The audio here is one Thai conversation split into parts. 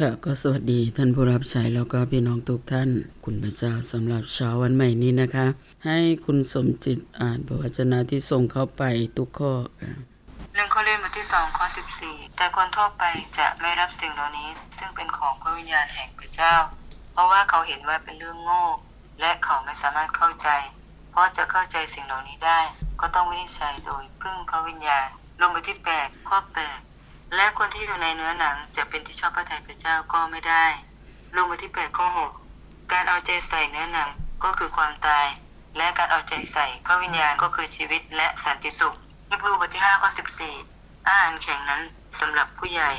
ค่ะก็สวัสดีท่านผู้รับใช้แล้วก็พี่น้องทุกท่าน คุณพระเจ้าสำหรับเช้าวันใหม่นี้นะคะ ให้คุณสมจิตอ่านพระวจนะที่ส่งเข้าไปทุกข้อหนึ่งข้อเล่นบทที่สองข้อสิบสี่แต่คนทั่วไปจะไม่รับสิ่งเหล่านี้ ซึ่งเป็นของพระวิญญาณแห่งพระเจ้า เพราะว่าเขาเห็นว่าเป็นเรื่องโง่ และเขาไม่สามารถเข้าใจ เพราะจะเข้าใจสิ่งเหล่านี้ได้ ก็ต้องวินิจฉัยโดยพึ่งพระวิญญาณลงบทที่แปดข้อแปด และคนที่อยู่ในเนื้อหนังจะเป็นที่ชอบพระทัยพระเจ้าก็ไม่ได้ ลงบทที่แปดข้อหกการเอาใจใส่เนื้อหนังก็คือความตาย และการเอาใจใส่พระวิญญาณก็คือชีวิตและสันติสุขฮิบรูบทที่5ข้อ14 อาหารแข็งนั้นสำหรับผู้ใหญ่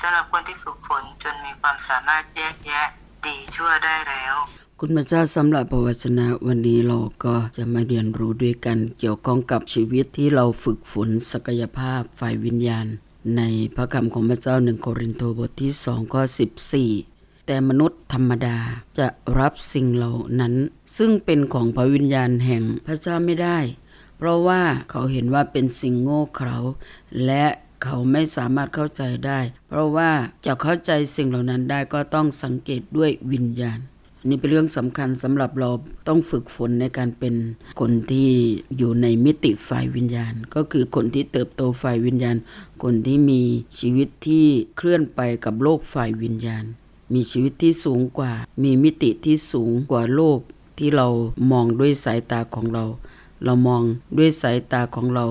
สำหรับคนที่ฝึกฝนจนมีความสามารถแยกแยะดีชั่วได้แล้ว คุณพระเจ้าสำหรับพระวจนะวันนี้เราก็จะมาเรียนรู้ด้วยกันเกี่ยวข้องกับชีวิตที่เราฝึกฝนศักยภาพฝ่ายวิญญาณ ในพระคำของพระเจ้าหนึ่งโครินธ์บทที่2ข้อ14แต่มนุษย์ธรรมดาจะรับสิ่งเหล่านั้น ซึ่งเป็นของพระวิญญาณแห่งพระเจ้าไม่ได้ เพราะว่าเขาเห็นว่าเป็นสิ่งโง่เขลาและเขาไม่สามารถเข้าใจได้ เพราะว่าจะเข้าใจสิ่งเหล่านั้นได้ก็ต้องสังเกตด้วยวิญญาณ นี่เป็นเรื่องสำคัญสำหรับเราต้องฝึกฝนในการเป็นคนที่อยู่ในมิติฝ่ายวิญญาณ ก็คือคนที่เติบโตฝ่ายวิญญาณ คนที่มีชีวิตที่เคลื่อนไปกับโลกฝ่ายวิญญาณ มีชีวิตที่สูงกว่า มีมิติที่สูงกว่าโลกที่เรามองด้วยสายตาของเรา เรามองด้วยสายตาของเรา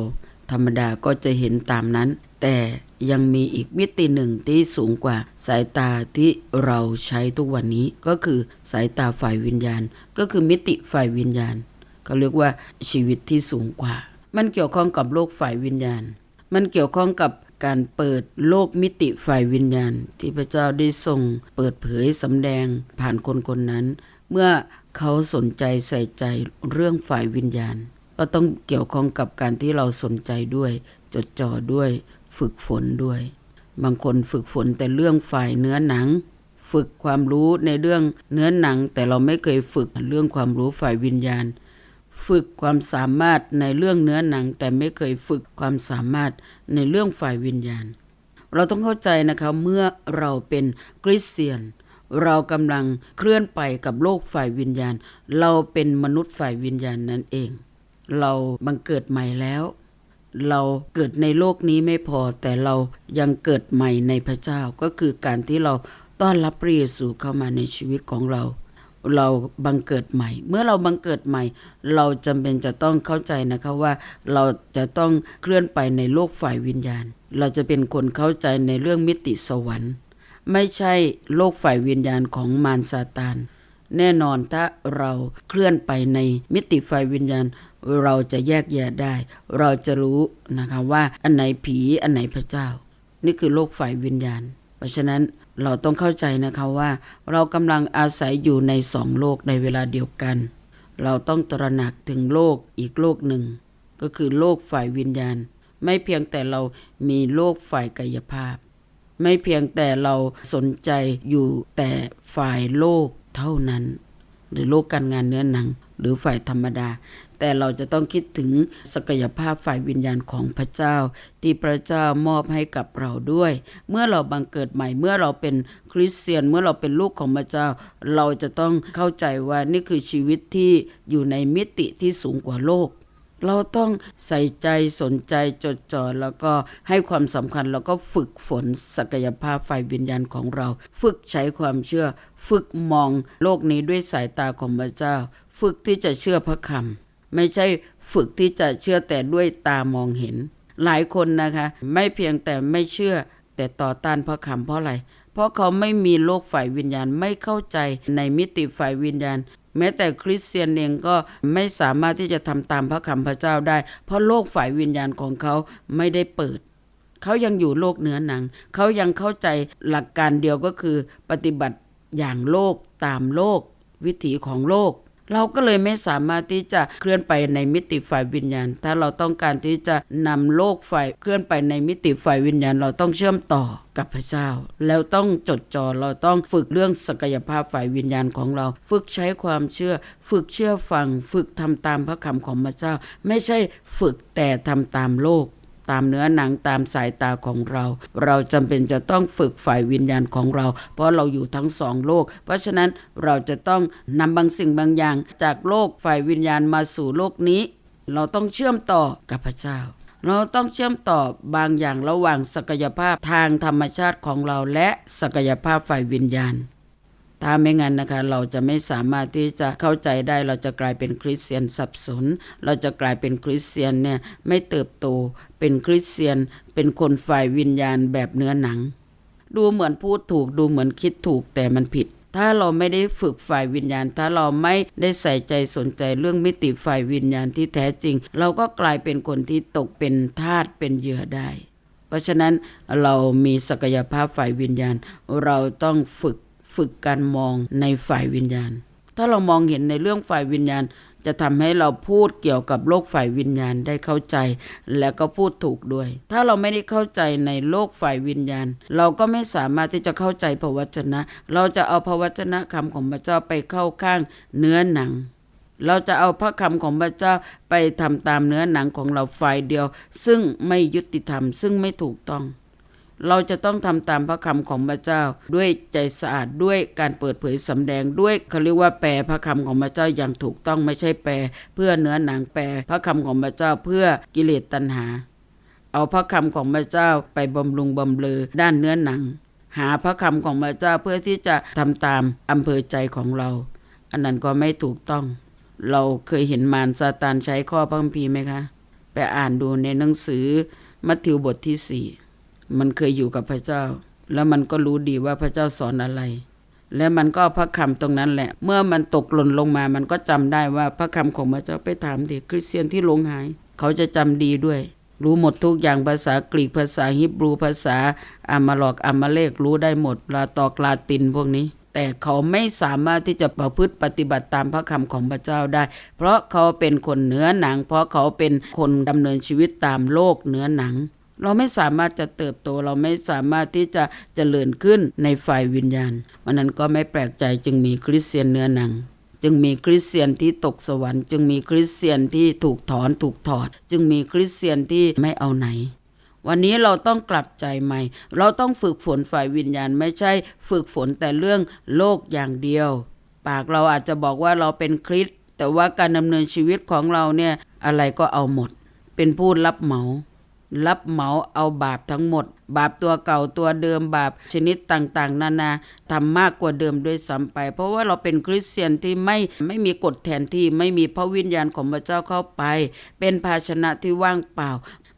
ธรรมดาก็จะเห็นตามนั้น แต่ ยังมีอีกมิติหนึ่งที่สูงกว่าสายตาที่เราใช้ทุกวันนี้ก็คือสายตาฝ่ายวิญญาณ ก็คือมิติฝ่ายวิญญาณเขาเรียกว่าชีวิตที่สูงกว่า มันเกี่ยวข้องกับโลกฝ่ายวิญญาณ มันเกี่ยวข้องกับการเปิดโลกมิติฝ่ายวิญญาณ ที่พระเจ้าได้ทรงเปิดเผยสำแดงผ่านคนคนนั้น เมื่อเขาสนใจใส่ใจเรื่องฝ่ายวิญญาณ ก็ต้องเกี่ยวข้องกับการที่เราสนใจด้วย จดจ่อด้วย ฝึกฝนด้วย บางคนฝึกฝนแต่เรื่องฝ่ายเนื้อหนัง ฝึกความรู้ในเรื่องเนื้อหนัง แต่เราไม่เคยฝึกเรื่องความรู้ฝ่ายวิญญาณ ฝึกความสามารถในเรื่องเนื้อหนัง แต่ไม่เคยฝึกความสามารถในเรื่องฝ่ายวิญญาณ เราต้องเข้าใจนะคะเมื่อเราเป็นคริสเตียนเรากำลังเคลื่อนไปกับโลกฝ่ายวิญญาณ เราเป็นมนุษย์ฝ่ายวิญญาณนั่นเอง เราบังเกิดใหม่แล้ว เราเกิดในโลกนี้ไม่พอแต่เรายังเกิดใหม่ในพระเจ้าก็คือการที่เราต้อนรับพระเยซูเข้ามาในชีวิตของเรา เราบังเกิดใหม่ เมื่อเราบังเกิดใหม่ เราจำเป็นจะต้องเข้าใจนะคะว่า เราจะต้องเคลื่อนไปในโลกฝ่ายวิญญาณ เราจะเป็นคนเข้าใจในเรื่องมิติสวรรค์ ไม่ใช่โลกฝ่ายวิญญาณของมารซาตานแน่นอนถ้าเราเคลื่อนไปในมิติฝ่ายวิญญาณ เราจะแยกแยะได้ เราจะรู้นะคะว่าอันไหนผีอันไหนพระเจ้า นี่คือโลกฝ่ายวิญญาณ เพราะฉะนั้นเราต้องเข้าใจนะคะว่า เรากำลังอาศัยอยู่ในสองโลกในเวลาเดียวกัน เราต้องตระหนักถึงโลกอีกโลกหนึ่ง ก็คือโลกฝ่ายวิญญาณ ไม่เพียงแต่เรามีโลกฝ่ายกายภาพ ไม่เพียงแต่เราสนใจอยู่แต่ฝ่ายโลกเท่านั้น หรือโลกการงานเนื้อหนัง หรือฝ่ายธรรมดา แต่เราจะต้องคิดถึงศักยภาพฝ่ายวิญญาณของพระเจ้า ที่พระเจ้ามอบให้กับเราด้วย เมื่อเราบังเกิดใหม่เมื่อเราเป็นคริสเตียนเมื่อเราเป็นลูกของพระเจ้า เราจะต้องเข้าใจว่านี่คือชีวิตที่อยู่ในมิติที่สูงกว่าโลกเราต้องใส่ใจสนใจจดจ่อแล้วก็ให้ความสำคัญแล้วก็ฝึกฝนศักยภาพฝ่ายวิญญาณของเรา ฝึกใช้ความเชื่อ ฝึกมองโลกนี้ด้วยสายตาของพระเจ้า ฝึกที่จะเชื่อพระคำ ไม่ใช่ฝึกที่จะเชื่อแต่ด้วยตามองเห็น หลายคนนะคะ ไม่เพียงแต่ไม่เชื่อแต่ต่อต้านพระคำเพราะอะไร เพราะเขาไม่มีโลกฝ่ายวิญญาณไม่เข้าใจในมิติฝ่ายวิญญาณ แม้แต่คริสเตียนเองก็ไม่สามารถที่จะทำตามพระคำพระเจ้าได้ เพราะโลกฝ่ายวิญญาณของเขาไม่ได้เปิดเขายังอยู่โลกเนื้อหนัง เขายังเข้าใจหลักการเดียวก็คือ ปฏิบัติอย่างโลกตามโลก วิถีของโลก เราก็เลยไม่สามารถที่จะเคลื่อนไปในมิติฝ่ายวิญญาณ ถ้าเราต้องการที่จะนำโลกฝ่ายเคลื่อนไปในมิติฝ่ายวิญญาณ เราต้องเชื่อมต่อกับพระเจ้า แล้วต้องจดจ่อเราต้องฝึกเรื่องศักยภาพฝ่ายวิญญาณของเรา ฝึกใช้ความเชื่อ ฝึกเชื่อฟัง ฝึกทำตามพระคำของพระเจ้า ไม่ใช่ฝึกแต่ทำตามโลก ตามเนื้อหนังตามสายตาของเรา เราจำเป็นจะต้องฝึกฝ่ายวิญญาณของเรา เพราะเราอยู่ทั้งสองโลก เพราะฉะนั้นเราจะต้องนำบางสิ่งบางอย่าง จากโลกฝ่ายวิญญาณมาสู่โลกนี้ เราต้องเชื่อมต่อกับพระเจ้าเราต้องเชื่อมต่อบางอย่างระหว่างศักยภาพทางธรรมชาติของเราและศักยภาพฝ่ายวิญญาณ ถ้าไม่งั้นนะคะเราจะไม่สามารถที่จะเข้าใจได้เราจะกลายเป็นคริสเตียนสับสน เราจะกลายเป็นคริสเตียนเนี่ยไม่เติบโตเป็นคริสเตียน เป็นคนฝ่ายวิญญาณแบบเนื้อหนัง ดูเหมือนพูดถูกดูเหมือนคิดถูกแต่มันผิดถ้าเราไม่ได้ฝึกฝ่ายวิญญาณ ถ้าเราไม่ได้ใส่ใจสนใจเรื่องมิติฝ่ายวิญญาณที่แท้จริง เราก็กลายเป็นคนที่ตกเป็นทาสเป็นเหยื่อได้ เพราะฉะนั้นเรามีศักยภาพฝ่ายวิญญาณ เราต้องฝึก ฝึกการมองในฝ่ายวิญญาณ ถ้าเรามองเห็นในเรื่องฝ่ายวิญญาณ จะทำให้เราพูดเกี่ยวกับโลกฝ่ายวิญญาณได้เข้าใจ และก็พูดถูกด้วย ถ้าเราไม่ได้เข้าใจในโลกฝ่ายวิญญาณ เราก็ไม่สามารถที่จะเข้าใจพระวจนะ เราจะเอาพระวจนะคำของพระเจ้าไปเข้าข้างเนื้อหนังเราจะเอาพระคำของพระเจ้าไปทำตามเนื้อหนังของเราฝ่ายเดียว ซึ่งไม่ยุติธรรมซึ่งไม่ถูกต้อง เราจะต้องทำตามพระคำของพระเจ้า ด้วยใจสะอาดด้วยการเปิดเผยสำแดงด้วยเขาเรียกว่าแปลพระคำของพระเจ้าอย่างถูกต้องไม่ใช่แปลเพื่อเนื้อหนังแปลพระคำของพระเจ้าเพื่อกิเลสตัณหา เอาพระคำของพระเจ้าไปบำรุงบำเรอด้านเนื้อหนัง หาพระคำของพระเจ้าเพื่อที่จะทำตามอำเภอใจของเรา อันนั้นก็ไม่ถูกต้อง เราเคยเห็นมารซาตานใช้ข้อพระคัมภีร์ไหมคะ ไปอ่านดูในหนังสือมัทธิวบทที่สี่ มันเคยอยู่กับพระเจ้า แล้วมันก็รู้ดีว่าพระเจ้าสอนอะไร และมันก็พระคำตรงนั้นแหละ เมื่อมันตกหล่นลงมา มันก็จำได้ว่าพระคำของพระเจ้าไปถามเด็กคริสเตียนที่หลงหาย เขาจะจำดีด้วย รู้หมดทุกอย่างภาษากรีกภาษาฮิบรูภาษาอามาลอกอามาเลกรู้ได้หมดลาตอกลาตินพวกนี้แต่เขาไม่สามารถที่จะประพฤติปฏิบัติตามพระคำของพระเจ้าได้ เพราะเขาเป็นคนเนื้อหนัง เพราะเขาเป็นคนดำเนินชีวิตตามโลกเนื้อหนัง เราไม่สามารถจะเติบโตเราไม่สามารถที่จะเจริญขึ้นในฝ่ายวิญญาณวันนั้นก็ไม่แปลกใจจึงมีคริสเตียนเนื้อหนัง จึงมีคริสเตียนที่ตกสวรรค์ จึงมีคริสเตียนที่ถูกถอนถูกถอด จึงมีคริสเตียนที่ไม่เอาไหน วันนี้เราต้องกลับใจใหม่ เราต้องฝึกฝนฝ่ายวิญญาณไม่ใช่ฝึกฝนแต่เรื่องโลกอย่างเดียว ปากเราอาจจะบอกว่าเราเป็นคริสแต่ว่าการดำเนินชีวิตของเราเนี่ยอะไรก็เอาหมด เป็นผู้รับเหมา รับเหมาเอาบาปทั้งหมด บาปตัวเก่าตัวเดิมบาปชนิดต่างๆ นานาทำมากกว่าเดิมด้วยซ้ำไป เพราะว่าเราเป็นคริสเตียนที่ไม่ไม่มีกฎแทนที่ไม่มีพระวิญญาณของพระเจ้าเข้าไป เป็นภาชนะที่ว่างเปล่า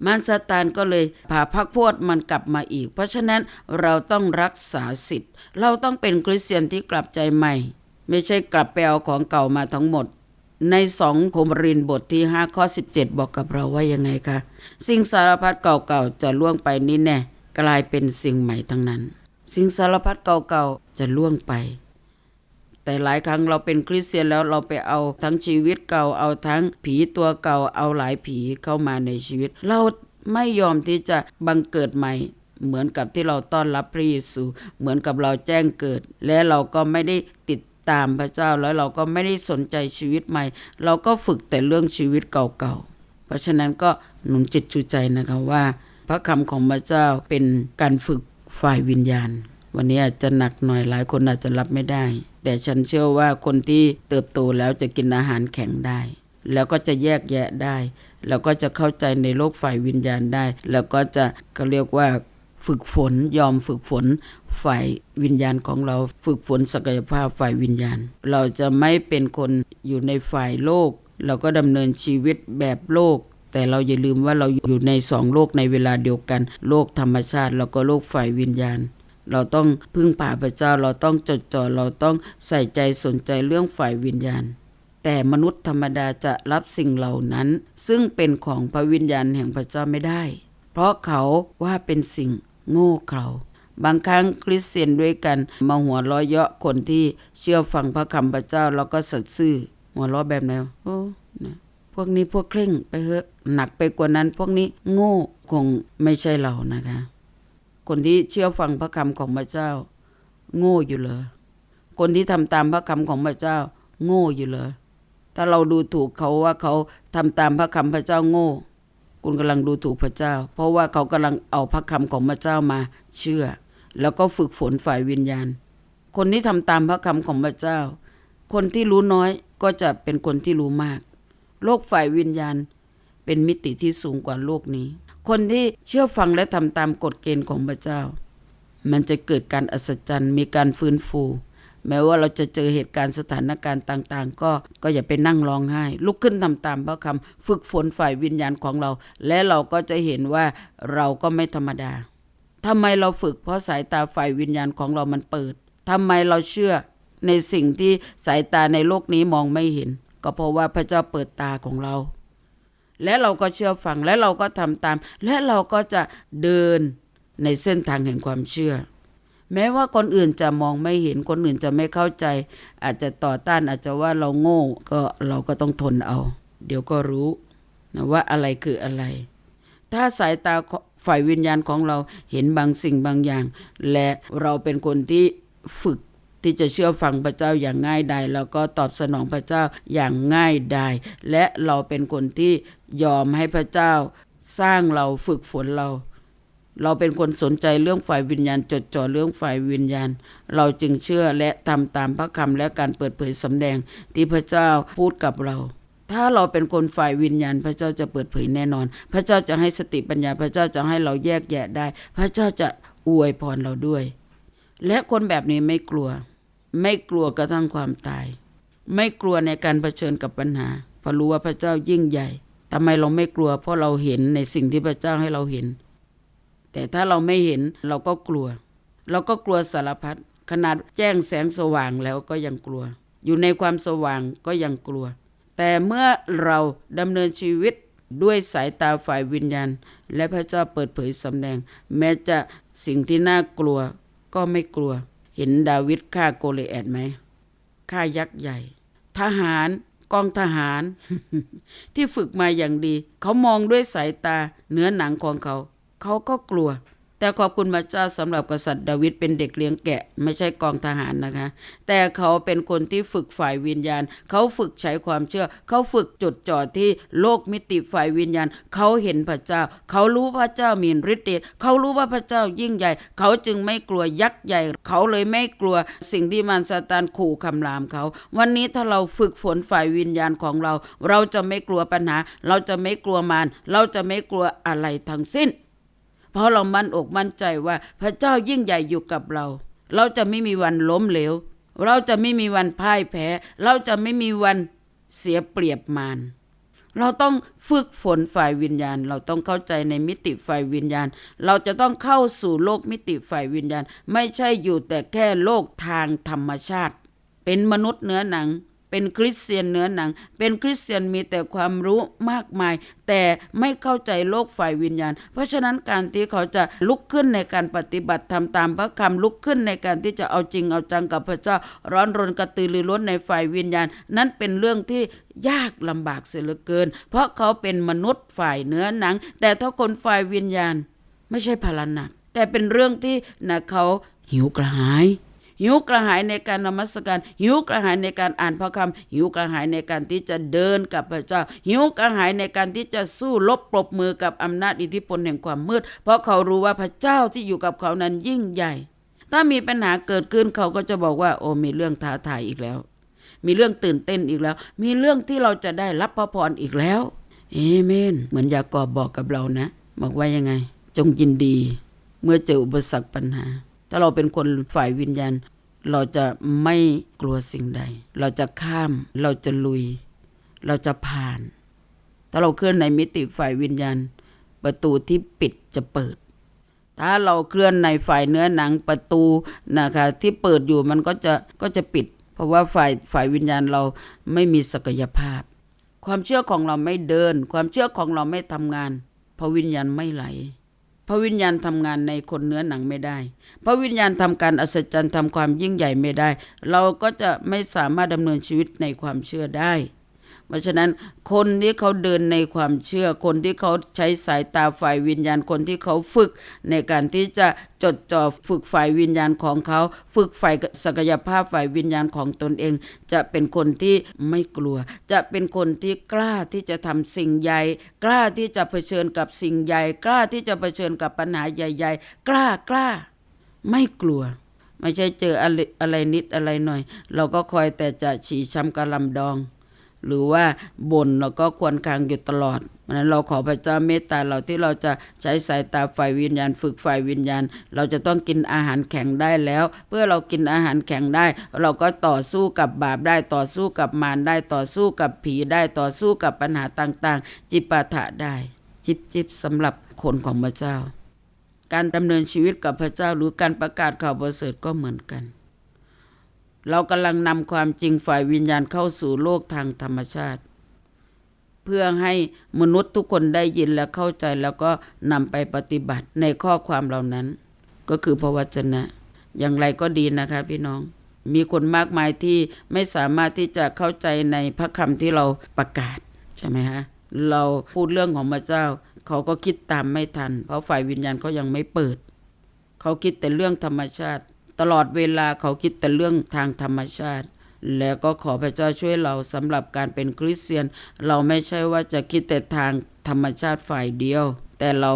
มารซาตานก็เลยพาพักพวดมันกลับมาอีก เพราะฉะนั้นเราต้องรักษาสิทธิ์ เราต้องเป็นคริสเตียนที่กลับใจใหม่ ไม่ใช่กลับไปเอาของเก่ามาทั้งหมด ในสองโคมรินบทที่ 5 ข้อ 17 บอกกับเราว่ายังไงคะ สิ่งสารพัดเก่าๆ จะล่วงไปนี่แน่กลายเป็นสิ่งใหม่ทั้งนั้น สิ่งสารพัดเก่าๆ จะล่วงไป แต่หลายครั้งเราเป็นคริสเตียนแล้วเราไปเอาทั้งชีวิตเก่าเอาทั้งผีตัวเก่าเอาหลายผีเข้ามาในชีวิต เราไม่ยอมที่จะบังเกิดใหม่เหมือนกับที่เราต้อนรับพระเยซู เหมือนกับเราแจ้งเกิด และเราก็ไม่ได้ติด ตามพระเจ้าแล้วเราก็ไม่ได้สนใจชีวิตใหม่ เราก็ฝึกแต่เรื่องชีวิตเก่าๆ เพราะฉะนั้นก็หนุนจิตชูใจนะคะว่า พระคำของพระเจ้าเป็นการฝึกฝ่ายวิญญาณ วันนี้อาจจะหนักหน่อยหลายคนอาจจะรับไม่ได้ แต่ฉันเชื่อว่าคนที่เติบโตแล้วจะกินอาหารแข็งได้ แล้วก็จะแยกแยะได้ แล้วก็จะเข้าใจในโลกฝ่ายวิญญาณได้ แล้วก็จะก็เรียกว่า ฝึกฝนยอมฝึกฝนฝ่ายวิญญาณของเราฝึกฝนศักยภาพฝ่ายวิญญาณ เราจะไม่เป็นคนอยู่ในฝ่ายโลก เราก็ดำเนินชีวิตแบบโลก แต่เราอย่าลืมว่าเราอยู่ในสองโลกในเวลาเดียวกัน โลกธรรมชาติ แล้วก็โลกฝ่ายวิญญาณ เราต้องพึ่งพาพระเจ้าเราต้องจดจ่อเราต้องใส่ใจสนใจเรื่องฝ่ายวิญญาณแต่มนุษย์ธรรมดาจะรับสิ่งเหล่านั้น ซึ่งเป็นของพระวิญญาณแห่งพระเจ้าไม่ได้ เพราะเขาว่าเป็นสิ่ง โง่เขลาบางครั้งคริสเตียนด้วยกันมาหัวล้อเยาะคนที่เชื่อฟังพระคำพระเจ้าแล้วก็สัตย์ซื่อ หัวล้อแบบไหนโอ้พวกนี้พวกเคร่งไปเถอะหนักไปกว่านั้นพวกนี้โง่คงไม่ใช่เรานะคะ คนที่เชื่อฟังพระคำของพระเจ้า โง่อยู่เหรอคนที่ทำตามพระคำของพระเจ้า โง่อยู่เหรอถ้าเราดูถูกเขาว่าเขาทำตามพระคำพระเจ้าโง่ คุณกำลังดูถูกพระเจ้า เพราะว่าเขากำลังเอาพระคำของพระเจ้ามาเชื่อ แล้วก็ฝึกฝนฝ่ายวิญญาณ คนที่ทำตามพระคำของพระเจ้า คนที่รู้น้อยก็จะเป็นคนที่รู้มาก โลกฝ่ายวิญญาณ เป็นมิติที่สูงกว่าโลกนี้ คนที่เชื่อฟังและทำตามกฎเกณฑ์ของพระเจ้า มันจะเกิดการอัศจรรย์มีการฟื้นฟู แม้ว่าเราจะเจอเหตุการณ์สถานการณ์ต่างๆ ก็ก็อย่าไปนั่งร้องไห้ ลุกขึ้นทำตามพระคำฝึกฝนฝ่ายวิญญาณของเรา และเราก็จะเห็นว่าเราก็ไม่ธรรมดาทำไมเราฝึกเพราะสายตาฝ่ายวิญญาณของเรามันเปิดทำไมเราเชื่อในสิ่งที่สายตาในโลกนี้มองไม่เห็น ก็เพราะว่าพระเจ้าเปิดตาของเรา และเราก็เชื่อฟังและเราก็ทำตาม และเราก็จะเดินในเส้นทางแห่งความเชื่อ แม้ว่าคนอื่นจะมองไม่เห็นคนอื่นจะไม่เข้าใจ อาจจะต่อต้านอาจจะว่าเราโง่ก็เราก็ต้องทนเอา เดี๋ยวก็รู้นะว่าอะไรคืออะไร ถ้าสายตาฝ่ายวิญญาณของเราเห็นบางสิ่งบางอย่าง และเราเป็นคนที่ฝึกที่จะเชื่อฟังพระเจ้าอย่างง่ายดายแล้วก็ตอบสนองพระเจ้าอย่างง่ายดายและเราเป็นคนที่ยอมให้พระเจ้าสร้างเราฝึกฝนเรา เราเป็นคนสนใจเรื่องฝ่ายวิญญาณจดจ่อเรื่องฝ่ายวิญญาณ เราจึงเชื่อและทำตามพระคำและการเปิดเผยสำแดงที่พระเจ้าพูดกับเรา ถ้าเราเป็นคนฝ่ายวิญญาณ พระเจ้าจะเปิดเผยแน่นอน พระเจ้าจะให้สติปัญญา พระเจ้าจะให้เราแยกแยะได้ พระเจ้าจะอวยพรเราด้วย และคนแบบนี้ไม่กลัว ไม่กลัวกระทั่งความตาย ไม่กลัวในการเผชิญกับปัญหาเพราะรู้ว่าพระเจ้ายิ่งใหญ่ทำไมเราไม่กลัวเพราะเราเห็นในสิ่งที่พระเจ้าให้เราเห็น แต่ถ้าเราไม่เห็นเราก็กลัว เราก็กลัวสารพัดขนาดแจ้งแสงสว่างแล้วก็ยังกลัว อยู่ในความสว่างก็ยังกลัว แต่เมื่อเราดำเนินชีวิตด้วยสายตาฝ่ายวิญญาณ และพระเจ้าเปิดเผยสำแดง แม้จะสิ่งที่น่ากลัวก็ไม่กลัว เห็นดาวิดฆ่าโกเลแอดไหมฆ่ายักษ์ใหญ่ ทหารกองทหาร ที่ฝึกมาอย่างดี เขามองด้วยสายตาเนื้อหนังของเขา เขาก็กลัว แต่ขอบคุณพระเจ้าสำหรับกษัตริย์ดาวิดเป็นเด็กเลี้ยงแกะ ไม่ใช่กองทหารนะคะ แต่เขาเป็นคนที่ฝึกฝ่ายวิญญาณ เขาฝึกใช้ความเชื่อ เขาฝึกจดจ่อที่โลกมิติฝ่ายวิญญาณ เขาเห็นพระเจ้า เขารู้พระเจ้ามีฤทธิ์เดชเขารู้ว่าพระเจ้ายิ่งใหญ่ เขาจึงไม่กลัวยักษ์ใหญ่ เขาเลยไม่กลัวสิ่งที่มารซาตานขู่คำรามเขา วันนี้ถ้าเราฝึกฝนฝ่ายวิญญาณของเรา เราจะไม่กลัวปัญหา เราจะไม่กลัวมารเราจะไม่กลัวอะไรทั้งสิ้น เพราะเรามั่นอกมั่นใจว่าพระเจ้ายิ่งใหญ่อยู่กับเรา เราจะไม่มีวันล้มเหลว เราจะไม่มีวันพ่ายแพ้ เราจะไม่มีวันเสียเปรียบมารเราต้องฝึกฝนฝ่ายวิญญาณ เราต้องเข้าใจในมิติฝ่ายวิญญาณ เราจะต้องเข้าสู่โลกมิติฝ่ายวิญญาณ ไม่ใช่อยู่แต่แค่โลกทางธรรมชาติ เป็นมนุษย์เนื้อหนัง เป็นคริสเตียนเนื้อหนัง เป็นคริสเตียนมีแต่ความรู้มากมาย แต่ไม่เข้าใจโลกฝ่ายวิญญาณ เพราะฉะนั้นการที่เขาจะลุกขึ้นในการปฏิบัติทำตามพระคำลุกขึ้นในการที่จะเอาจริงเอาจังกับพระเจ้า ร้อนรนกระตือรือร้นในฝ่ายวิญญาณ นั้นเป็นเรื่องที่ยากลำบากเสียเหลือเกิน เพราะเขาเป็นมนุษย์ฝ่ายเนื้อหนัง แต่ถ้าคนฝ่ายวิญญาณ ไม่ใช่พลาหนักแต่เป็นเรื่องที่นะเขาหิวกระหาย หิวกระหายในการนมัสการ หิวกระหายในการอ่านพระคำหิวกระหายในการที่จะเดินกับพระเจ้า หิวกระหายในการที่จะสู้ลบปรบมือกับอำนาจอิทธิพลแห่งความมืด เพราะเขารู้ว่าพระเจ้าที่อยู่กับเขานั้นยิ่งใหญ่ ถ้ามีปัญหาเกิดขึ้นเขาก็จะบอกว่า โอ้มีเรื่องท้าทายอีกแล้ว มีเรื่องตื่นเต้นอีกแล้ว มีเรื่องที่เราจะได้รับพระพรอีกแล้วเอเมน เหมือนยากอบบอกกับเรานะ บอกว่ายังไง จงยินดี เมื่อเจออุปสรรคปัญหา ถ้าเราเป็นคนฝ่ายวิญญาณ เราจะไม่กลัวสิ่งใด เราจะข้าม เราจะลุย เราจะผ่าน ถ้าเราเคลื่อนในมิติฝ่ายวิญญาณ ประตูที่ปิดจะเปิด ถ้าเราเคลื่อนในฝ่ายเนื้อหนังประตูนะคะที่เปิดอยู่มันก็จะก็จะปิด เพราะว่าฝ่ายฝ่ายวิญญาณเราไม่มีศักยภาพ ความเชื่อของเราไม่เดิน ความเชื่อของเราไม่ทำงาน เพราะวิญญาณไม่ไหล พระวิญญาณทำงานในคนเนื้อหนังไม่ได้ พระวิญญาณทำการอัศจรรย์ทำความยิ่งใหญ่ไม่ได้ เราก็จะไม่สามารถดำเนินชีวิตในความเชื่อได้ เพราะฉะนั้นคนที่เขาเดินในความเชื่อ คนที่เขาใช้สายตาฝ่ายวิญญาณ คนที่เขาฝึกในการที่จะจดจ่อฝึกฝ่ายวิญญาณของเขา ฝึกฝ่ายศักยภาพฝ่ายวิญญาณของตนเอง จะเป็นคนที่ไม่กลัว จะเป็นคนที่กล้าที่จะทำสิ่งใหญ่ กล้าที่จะเผชิญกับสิ่งใหญ่ กล้าที่จะเผชิญกับปัญหาใหญ่ ๆ กล้ากล้า ไม่กลัวไม่ใช่เจออะไรอะไรนิดอะไรหน่อย เราก็คอยแต่จะฉี่ช้ำกระลำดอง หรือว่าบ่นเราก็ควรคางอยู่ตลอดเพราะฉะนั้นเราขอพระเจ้าเมตตาเราที่เราจะใช้สายตาฝ่ายวิญญาณ ฝึกฝ่ายวิญญาณ เราจะต้องกินอาหารแข็งได้แล้ว เพื่อเรากินอาหารแข็งได้ เราก็ต่อสู้กับบาปได้ต่อสู้กับมารได้ต่อสู้กับผีได้ต่อสู้กับปัญหาต่างๆ จิปาถะได้ จิบจิบสำหรับคนของพระเจ้า การดำเนินชีวิตกับพระเจ้าหรือการประกาศข่าวประเสริฐก็เหมือนกัน เรากำลังนำความจริงฝ่ายวิญญาณเข้าสู่โลกทางธรรมชาติ เพื่อให้มนุษย์ทุกคนได้ยินและเข้าใจแล้วก็นำไปปฏิบัติในข้อความเหล่านั้น ก็คือพระวจนะ อย่างไรก็ดีนะคะพี่น้อง มีคนมากมายที่ไม่สามารถที่จะเข้าใจในพระคำที่เราประกาศใช่ไหมฮะเราพูดเรื่องของพระเจ้า เขาก็คิดตามไม่ทัน เพราะฝ่ายวิญญาณเขายังไม่เปิด เขาคิดแต่เรื่องธรรมชาติ ตลอดเวลาเขาคิดแต่เรื่องทางธรรมชาติ แล้วก็ขอพระเจ้าช่วยเราสำหรับการเป็นคริสเตียน เราไม่ใช่ว่าจะคิดแต่ทางธรรมชาติฝ่ายเดียว แต่เรา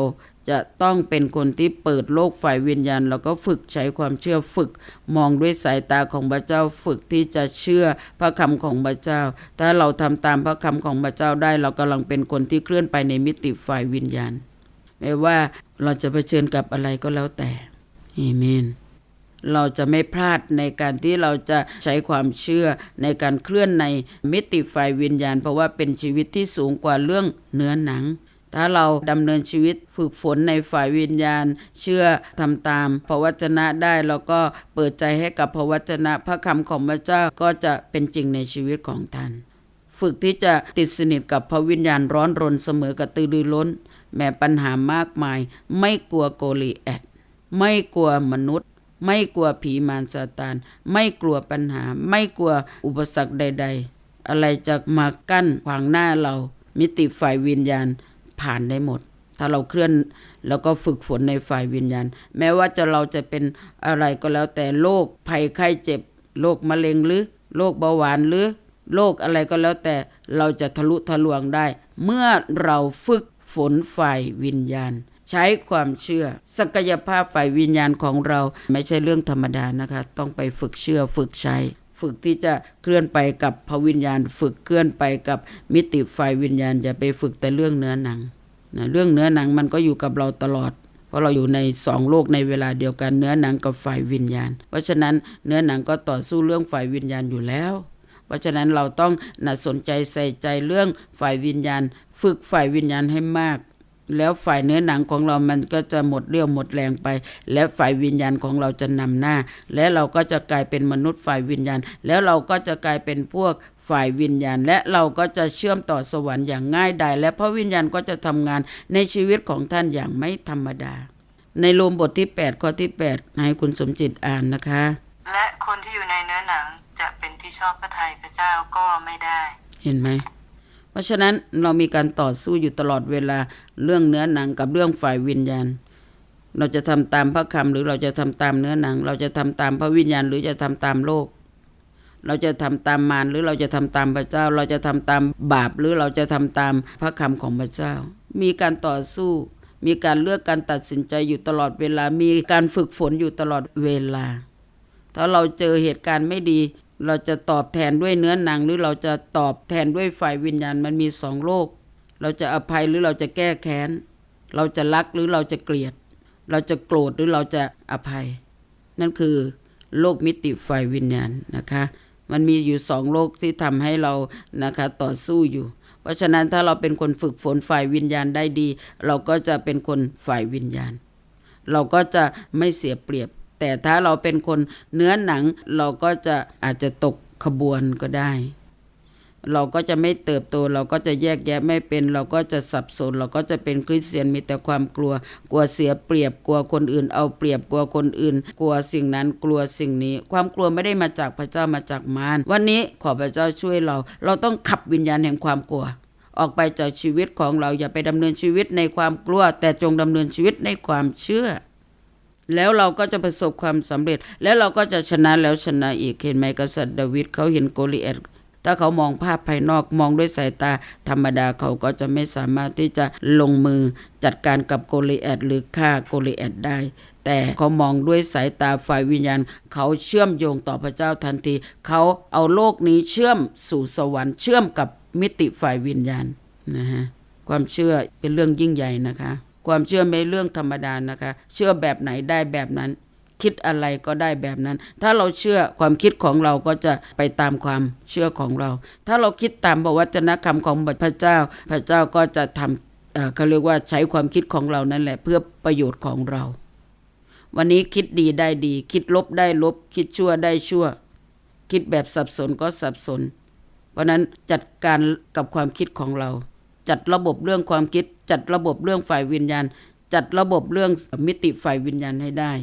จะต้องเป็นคนที่เปิดโลกฝ่ายวิญญาณ แล้วก็ฝึกใช้ความเชื่อฝึก มองด้วยสายตาของพระเจ้าฝึกที่จะเชื่อพระคำของพระเจ้า ถ้าเราทำตามพระคำของพระเจ้าได้ เรากำลังเป็นคนที่เคลื่อนไปในมิติฝ่ายวิญญาณไม่ว่าเราจะเผชิญกับอะไรก็แล้วแต่เอเมน เราจะไม่พลาดในการที่เราจะใช้ความเชื่อในการเคลื่อนในมิติฝ่ายวิญญาณ เพราะว่าเป็นชีวิตที่สูงกว่าเรื่องเนื้อหนัง ถ้าเราดำเนินชีวิตฝึกฝนในฝ่ายวิญญาณ เชื่อทำตามพระวจนะได้แล้วก็เปิดใจให้กับพระวจนะพระคำของพระเจ้าก็จะเป็นจริงในชีวิตของท่านฝึกที่จะติดสนิทกับพระวิญญาณร้อนรนเสมอกระตือรือร้น แม้ปัญหามากมาย ไม่กลัวโกลีแอดไม่กลัวมนุษย์ ไม่กลัวผีมารซาตาน ไม่กลัวปัญหา ไม่กลัวอุปสรรคใด ๆ อะไรจะมากั้นขวางหน้าเรา มิติฝ่ายวิญญาณผ่านได้หมด ถ้าเราเคลื่อนแล้วก็ฝึกฝนในฝ่ายวิญญาณ แม้ว่าจะเราจะเป็นอะไรก็แล้วแต่โรคภัยไข้เจ็บโรคมะเร็งหรือโรคเบาหวานหรือโรคอะไรก็แล้วแต่เราจะทะลุทะลวงได้ เมื่อเราฝึกฝนฝ่ายวิญญาณ ใช้ความเชื่อ ศักยภาพฝ่ายวิญญาณของเราไม่ใช่เรื่องธรรมดานะคะ ต้องไปฝึกเชื่อฝึกใช้ฝึกที่จะเคลื่อนไปกับพวิญญาณ ฝึกเคลื่อนไปกับมิติฝ่ายวิญญาณอย่าไปฝึกแต่เรื่องเนื้อหนังนะเรื่องเนื้อหนังมันก็อยู่กับเราตลอด เพราะเราอยู่ในสองโลกในเวลาเดียวกันเนื้อหนังกับฝ่ายวิญญาณ เพราะฉะนั้นเนื้อหนังก็ต่อสู้เรื่องฝ่ายวิญญาณอยู่แล้ว เพราะฉะนั้นเราต้องนะสนใจใส่ใจเรื่องฝ่ายวิญญาณ ฝึกฝ่ายวิญญาณให้มาก แล้วฝ่ายเนื้อหนังของเรามันก็จะหมดเรี่ยวหมดแรงไป และฝ่ายวิญญาณของเราจะนำหน้า และเราก็จะกลายเป็นมนุษย์ฝ่ายวิญญาณ แล้วเราก็จะกลายเป็นพวกฝ่ายวิญญาณ และเราก็จะเชื่อมต่อสวรรค์อย่างง่ายดายและพระวิญญาณก็จะทำงานในชีวิตของท่านอย่างไม่ธรรมดา ในโรมบทที่ 8 ข้อที่ 8 ให้คุณสมจิตอ่านนะคะ และคนที่อยู่ในเนื้อหนังจะเป็นที่ชอบพระทัยพระเจ้าก็ไม่ได้ เห็นไหม เพราะฉะนั้นเรามีการต่อสู้อยู่ตลอดเวลาเรื่องเนื้อหนังกับเรื่องฝ่ายวิญญาณ เราจะทำตามพระคำหรือเราจะทำตามเนื้อหนัง เราจะทำตามพระวิญญาณหรือจะทำตามโลก เราจะทำตามมารหรือเราจะทำตามพระเจ้า เราจะทำตามบาปหรือเราจะทำตามพระคำของพระเจ้า มีการต่อสู้มีการเลือกการตัดสินใจอยู่ตลอดเวลา มีการฝึกฝนอยู่ตลอดเวลา ถ้าเราเจอเหตุการณ์ไม่ดี เราจะตอบแทนด้วยเนื้อหนัง หรือเราจะตอบแทนด้วยฝ่ายวิญญาณมันมีสองโลก เราจะอภัยหรือเราจะแก้แค้น เราจะรักหรือเราจะเกลียด เราจะโกรธหรือเราจะอภัย นั่นคือโลกมิติฝ่ายวิญญาณนะคะ มันมีอยู่สองโลกที่ทำให้เรานะคะต่อสู้อยู่ เพราะฉะนั้นถ้าเราเป็นคนฝึกฝนฝ่ายวิญญาณได้ดี เราก็จะเป็นคนฝ่ายวิญญาณ เราก็จะไม่เสียเปรียบ แต่ถ้าเราเป็นคนเนื้อหนังเราก็จะอาจจะตกขบวนก็ได้ เราก็จะไม่เติบโต เราก็จะแยกแยะไม่เป็น เราก็จะสับสน เราก็จะเป็นคริสเตียนมีแต่ความกลัว กลัวเสียเปรียบกลัวคนอื่น เอาเปรียบกลัวคนอื่น กลัวสิ่งนั้นกลัวสิ่งนี้ ความกลัวไม่ได้มาจากพระเจ้ามาจากมารวันนี้ขอพระเจ้าช่วยเรา เราต้องขับวิญญาณแห่งความกลัวออกไปจากชีวิตของเราอย่าไปดำเนินชีวิตในความกลัว แต่จงดำเนินชีวิตในความเชื่อ แล้วเราก็จะประสบความสำเร็จ แล้วเราก็จะชนะแล้วชนะอีกเห็นไหมกษัตริย์ดาวิดเขาเห็นโกลิแอตถ้าเขามองภาพภายนอกมองด้วยสายตาธรรมดาเขาก็จะไม่สามารถที่จะลงมือจัดการกับโกลิแอตหรือฆ่าโกลิแอตได้ แต่เขามองด้วยสายตาฝ่ายวิญญาณ เขาเชื่อมโยงต่อพระเจ้าทันที เขาเอาโลกนี้เชื่อมสู่สวรรค์เชื่อมกับมิติฝ่ายวิญญาณนะฮะความเชื่อเป็นเรื่องยิ่งใหญ่นะคะ ความเชื่อไม่เรื่องธรรมดานะคะ เชื่อแบบไหนได้แบบนั้น คิดอะไรก็ได้แบบนั้น ถ้าเราเชื่อความคิดของเราก็จะไปตามความเชื่อของเรา ถ้าเราคิดตามพระวจนะคำของพระเจ้า พระเจ้าก็จะทำเอ่อเขาเรียกว่าใช้ความคิดของเรานั่นแหละ เพื่อประโยชน์ของเรา วันนี้คิดดีได้ดี คิดลบได้ลบ คิดชั่วได้ชั่ว คิดแบบสับสนก็สับสน เพราะนั้นจัดการกับความคิดของเรา จัดระบบเรื่องความคิด จัดระบบเรื่องฝ่ายวิญญาณ จัดระบบเรื่องมิติฝ่ายวิญญาณให้ได้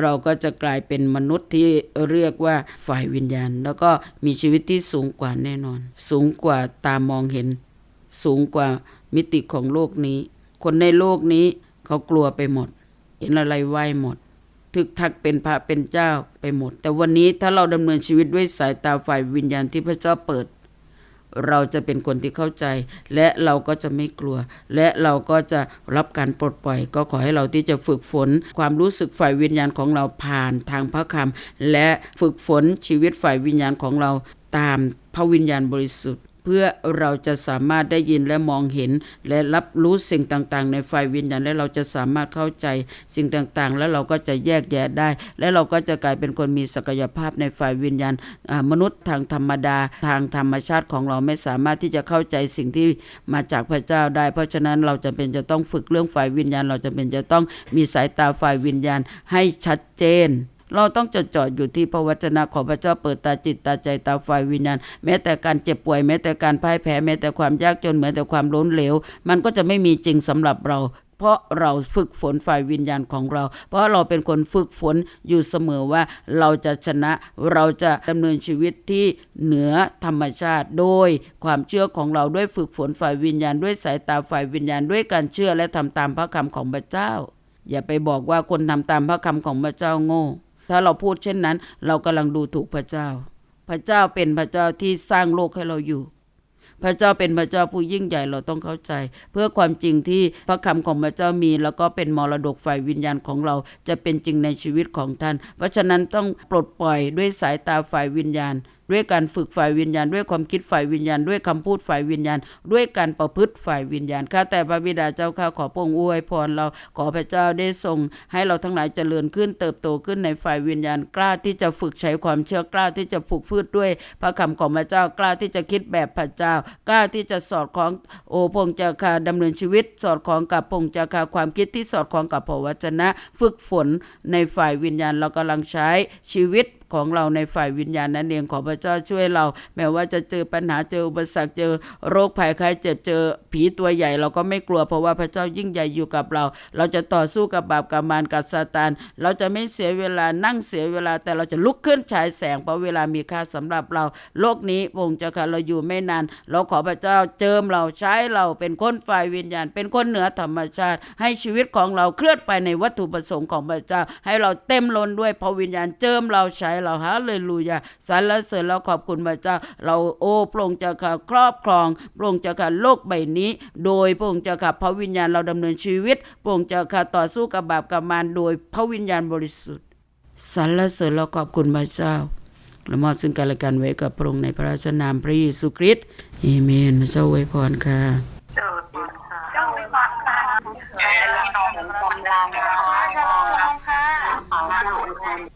เราก็จะกลายเป็นมนุษย์ที่เรียกว่าฝ่ายวิญญาณ แล้วก็มีชีวิตที่สูงกว่าแน่นอน สูงกว่าตามองเห็น สูงกว่ามิติของโลกนี้ คนในโลกนี้เขากลัวไปหมด เห็นอะไรไหวหมดทึกทักเป็นพระเป็นเจ้าไปหมด แต่วันนี้ถ้าเราดำเนินชีวิตด้วยสายตาฝ่ายวิญญาณที่พระเจ้าเปิด เราจะเป็นคนที่เข้าใจ และเราก็จะไม่กลัว และเราก็จะรับการปลดปล่อย ก็ขอให้เราที่จะฝึกฝน ความรู้สึกฝ่ายวิญญาณของเราผ่านทางพระคำและฝึกฝนชีวิตฝ่ายวิญญาณของเราตามพระวิญญาณบริสุทธิ์ เพื่อเราจะสามารถได้ยินและมองเห็น และรับรู้สิ่งต่างๆ ในฝ่ายวิญญาณและเราจะสามารถเข้าใจสิ่งต่างๆ แล้วเราก็จะแยกแยะได้ และเราก็จะกลายเป็นคนมีศักยภาพในฝ่ายวิญญาณมนุษย์ทางธรรมดาทางธรรมชาติของเราไม่สามารถที่จะเข้าใจสิ่งที่มาจากพระเจ้าได้ เพราะฉะนั้นเราจะเป็นจะต้องฝึกเรื่องฝ่ายวิญญาณ เราจะเป็นจะต้องมีสายตาฝ่ายวิญญาณให้ชัดเจน เราต้องจดจ่ออยู่ที่พระวจนะของพระเจ้าเปิดตาจิตตาใจตาฝ่ายวิญญาณแม้แต่การเจ็บป่วยแม้แต่การพ่ายแพ้แม้แต่ความยากจนแม้แต่ความล้มเหลว มันก็จะไม่มีจริงสำหรับเราเพราะเราฝึกฝนฝ่ายวิญญาณของเรา เพราะเราเป็นคนฝึกฝนอยู่เสมอว่าเราจะชนะเราจะดำเนินชีวิตที่เหนือธรรมชาติ โดยความเชื่อของเราด้วยฝึกฝนฝ่ายวิญญาณ ด้วยสายตาฝ่ายวิญญาณด้วยการเชื่อและทำตามพระคำของพระเจ้า อย่าไปบอกว่าคนทำตามพระคำของพระเจ้าโง่ ถ้าเราพูดเช่นนั้น เรากำลังดูถูกพระเจ้า พระเจ้าเป็นพระเจ้าที่สร้างโลกให้เราอยู่ พระเจ้าเป็นพระเจ้าผู้ยิ่งใหญ่เราต้องเข้าใจ เพื่อความจริงที่พระคำของพระเจ้ามี แล้วก็เป็นมรดกฝ่ายวิญญาณของเราจะเป็นจริงในชีวิตของท่าน เพราะฉะนั้นต้องปลดปล่อยด้วยสายตาฝ่ายวิญญาณ ด้วยการฝึกฝ่ายวิญญาณ ด้วยความคิดฝ่ายวิญญาณ ด้วยคำพูดฝ่ายวิญญาณ ด้วยการประพฤติฝ่ายวิญญาณข้าแต่พระบิดาเจ้าข้าขอพระองค์อวยพรเราขอพระเจ้าได้ทรง ให้เราทั้งหลายเจริญขึ้นเติบโตขึ้นในฝ่ายวิญญาณกล้าที่จะฝึกใช้ความเชื่อกล้าที่จะฝึกพืชด้วย พระคำของพระเจ้ากล้าที่จะคิดแบบพระเจ้ากล้าที่จะสอดคล้องโอพงจะคาดำเนินชีวิต สอดคล้องกับพงจะคาความคิดที่สอดคล้องกับพระวจนะ ฝึกฝนในฝ่ายวิญญาณเรากำลังใช้ชีวิต ของเราในฝ่ายวิญญาณนั้นเองขอพระเจ้าช่วยเรา แม้ว่าจะเจอปัญหาเจออุปสรรคเจอโรคภัยไข้เจ็บเจอผีตัวใหญ่เราก็ไม่กลัวเพราะว่าพระเจ้ายิ่งใหญ่อยู่กับเรา เราจะต่อสู้กับบาปกับมารกับซาตานเราจะไม่เสียเวลานั่งเสียเวลาแต่เราจะลุกขึ้นฉายแสงเพราะเวลามีค่าสำหรับเรา โลกนี้พงค์เจ้าค่ะเราอยู่ไม่นาน เราขอพระเจ้าเจิมเราใช้เราเป็นคนฝ่ายวิญญาณ เป็นคนเหนือธรรมชาติ ให้ชีวิตของเราเคลื่อนไปในวัตถุประสงค์ของพระเจ้า ให้เราเต็มล้นด้วยพระวิญญาณเจิมเราใช้เราฮาเลลูยาสรรเสริญเราขอบคุณพระเจ้า เราโอ้พระองค์เจ้าค่ะครอบครองพระองค์เจ้าค่ะโลกใบนี้ โดยพระองค์เจ้าค่ะพระวิญญาณเราดำเนินชีวิตพระองค์เจ้าค่ะต่อสู้กับบาปกับมารโดยพระวิญญาณบริสุทธิ์สรรเสริญเราขอบคุณพระเจ้าและมอบซึ่งการละกันไว้กับพระองค์ในพระราชนามพระเยซูคริสต์เอเมนพระเจ้าไวยพรค่ะเจ้าอวยพรค่ะเจ้าอวพรค่ะพี่น้องกำลังค่ะชาลอมค่ะ